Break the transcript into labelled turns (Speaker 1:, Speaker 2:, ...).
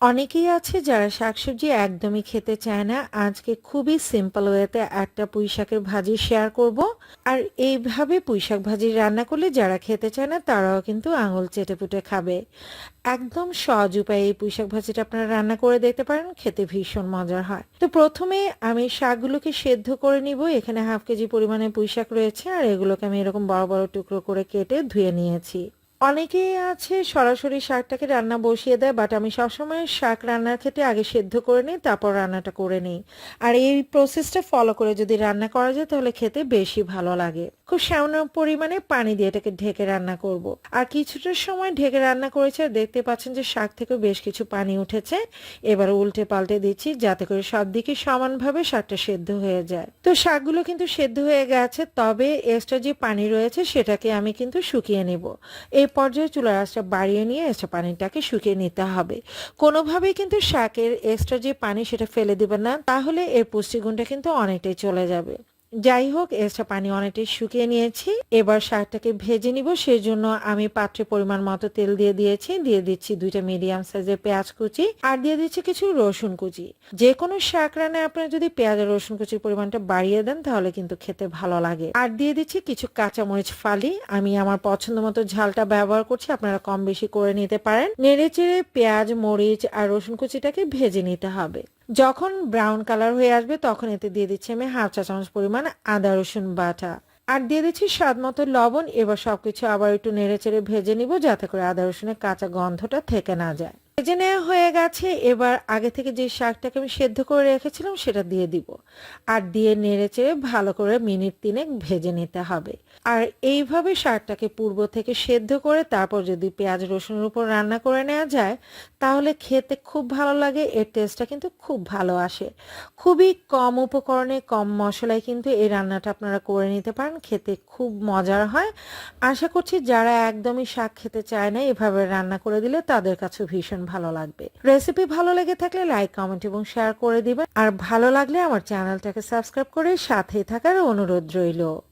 Speaker 1: অনেকেই আছে যারা শাকসবজি একদমই খেতে চায় না। আজকে খুবই সিম্পল ওয়েতে একটা পুঁই শাকের ভাজি শেয়ার করব। আর এইভাবে পুঁই শাক ভাজি রান্না করলে যারা খেতে চায় না, তারাও কিন্তু আঙুল চেটে পুটে খাবে। একদম সহজ উপায়ে এই পুঁই শাক ভাজিটা আপনারা রান্না করে দেখতে পারেন, খেতে ভীষণ মজার হয়। তো প্রথমে আমি শাকগুলোকে সেদ্ধ করে নিব। এখানে হাফ কেজি পরিমাণে পুঁই শাক রয়েছে, আর এগুলোকে আমি এরকম বড় বড় টুকরো করে কেটে ধুয়ে নিয়েছি। অনেকেই আছে সরাসরি শাকটাকে রান্না বসিয়ে দেয় বাট আমি সবসময় শাক রান্নার ক্ষেত্রে আগে সেদ্ধ করে নিই, তারপর রান্নাটা করে নিই। আর এই প্রসেসটা ফলো করে যদি রান্না করা যায়, তাহলে খেতে বেশি ভালো লাগে। খুব সামান্য পরিমাণে পানি দিয়ে এটাকে ঢেকে রান্না করব। আর কিছুটা সময় ঢেকে রান্না করেছে দেখতে পাচ্ছেন যে শাক থেকে বেশ কিছু পানি উঠেছে। এবার উল্টে পাল্টে দিচ্ছি, যাতে করে সব দিকে সমানভাবে শাকটা সেদ্ধ হয়ে যায়। তো শাকগুলো কিন্তু সেদ্ধ হয়ে গেছে, তবে এক্সট্রা যে পানি রয়েছে, সেটাকে আমি কিন্তু শুকিয়ে নেব। এই পর্যায়ে চুলার আঁচটা বাড়িয়ে নিয়ে এক্সট্রা পানিটাকে শুকিয়ে নিতে হবে। কোনোভাবেই কিন্তু শাকের এক্সট্রা যে পানি সেটা ফেলে দেবেন না, তাহলে এর পুষ্টিগুণটা কিন্তু অনেকটাই চলে যাবে। যাই হোক এক্সট্রা পানি অনেকটাই শুকিয়ে নিয়েছি। এবার শাকটাকে ভেজে নিব সেই জন্য আমি পাত্রে পরিমাণ মতো তেল দিয়ে দিয়েছি। দিয়ে দিচ্ছি দুইটা মিডিয়াম সাইজের পেঁয়াজ কুচি আর দিয়ে দিচ্ছি কিছু রসুন কুচি। যে কোনো শাক রান্নায় আপনারা যদি পেঁয়াজ আর রসুন কুচির পরিমাণটা বাড়িয়ে দেন, তাহলে কিন্তু খেতে ভালো লাগে। আর দিয়ে দিচ্ছি কিছু কাঁচামরিচ ফালি। আমি আমার পছন্দ মতো ঝালটা ব্যবহার করছি, আপনারা কম বেশি করে নিতে পারেন। নেড়ে চেড়ে পেঁয়াজ, মরিচ আর রসুন কুচিটাকে ভেজে নিতে হবে। যখন ব্রাউন কালার হয়ে আসবে, তখন এতে দিয়ে দিচ্ছি আমি হাফ চা চামচ পরিমাণ আদা, রসুন বাটা। আর দিয়ে দিচ্ছি স্বাদ মতো লবণ। এবার সবকিছু আবার একটু নেড়ে চেড়ে ভেজে নিব, যাতে করে আদা, রসুনের কাঁচা গন্ধটা থেকে না যায়। ভেজে নেওয়া হয়ে গেছে, এবার আগে থেকে যে শাকটাকে আমি সেদ্ধ করে রেখেছিলাম সেটা দিয়ে দিব। আর দিয়ে নেড়ে চেড়ে ভালো করে মিনিট তিনেক ভেজে নিতে হবে। আর এইভাবে শাকটাকে পূর্ব থেকে সেদ্ধ করে তারপর যদি পেঁয়াজ রসুনের উপর রান্না করে নেওয়া যায়, তাহলে খেতে খুব ভালো লাগে, এর টেস্টটা কিন্তু খুব ভালো আসে। খুবই কম উপকরণে, কম মশলায় কিন্তু এই রান্নাটা আপনারা করে নিতে পারেন, খেতে খুব মজার হয়। আশা করছি যারা একদমই শাক খেতে চায় না, এভাবে রান্না করে দিলে তাদের কাছে ভীষণ ভালো লাগবে। রেসিপি ভালো লেগে থাকলে লাইক কমেন্ট এবং শেয়ার করে দিবেন। আর ভালো লাগলে আমার চ্যানেলটাকে সাবস্ক্রাইব করে সাথে থাকার অনুরোধ রইল।